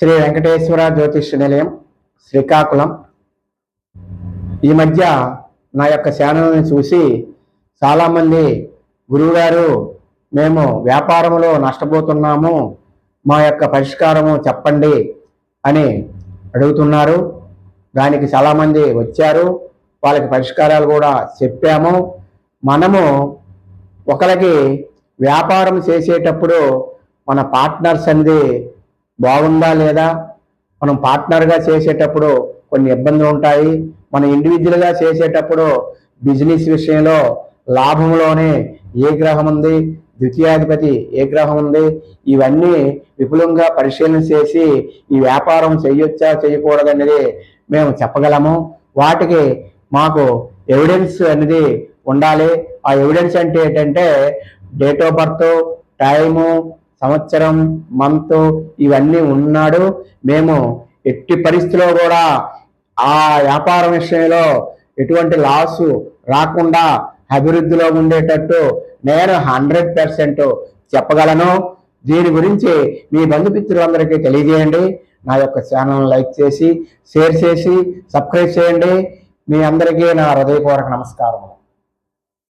శ్రీ వెంకటేశ్వర జ్యోతిష్ నిలయం శ్రీకాకుళం. ఈ మధ్య నా యొక్క ఛానల్ని చూసి చాలామంది గురువుగారు మేము వ్యాపారంలో నష్టపోతున్నాము మా యొక్క పరిష్కారము చెప్పండి అని అడుగుతున్నారు. దానికి చాలామంది వచ్చారు వాళ్ళకి పరిష్కారాలు కూడా చెప్పాము. మనము ఒకరికి వ్యాపారం చేసేటప్పుడు మన పార్ట్నర్స్ అనేది బాగుందా లేదా? మనం పార్ట్నర్గా చేసేటప్పుడు కొన్ని ఇబ్బందులు ఉంటాయి. మనం ఇండివిజువల్గా చేసేటప్పుడు బిజినెస్ విషయంలో లాభంలోనే ఏ గ్రహం ఉంది? ద్వితీయాధిపతి ఏ గ్రహం ఉంది? ఇవన్నీ విపులంగా పరిశీలన చేసి ఈ వ్యాపారం చేయొచ్చా చేయకూడదనేది మేము చెప్పగలము. వాటికి మాకు ఎవిడెన్స్ అనేది ఉండాలి. ఆ ఎవిడెన్స్ అంటే ఏంటంటే డేట్ ఆఫ్ బర్త్ టైము సంవత్సరం మంత్ ఇవన్నీ ఉన్నాడు. మేము ఎట్టి పరిస్థితిలో కూడా ఆ వ్యాపారం విషయంలో ఎటువంటి లాసు రాకుండా అభివృద్ధిలో ఉండేటట్టు నేను హండ్రెడ్ పర్సెంట్ చెప్పగలను. దీని గురించి మీ బంధుమిత్రులందరికీ తెలియజేయండి. నా యొక్క ఛానల్ లైక్ చేసి షేర్ చేసి సబ్స్క్రైబ్ చేయండి. మీ అందరికీ నా హృదయపూర్వక నమస్కారం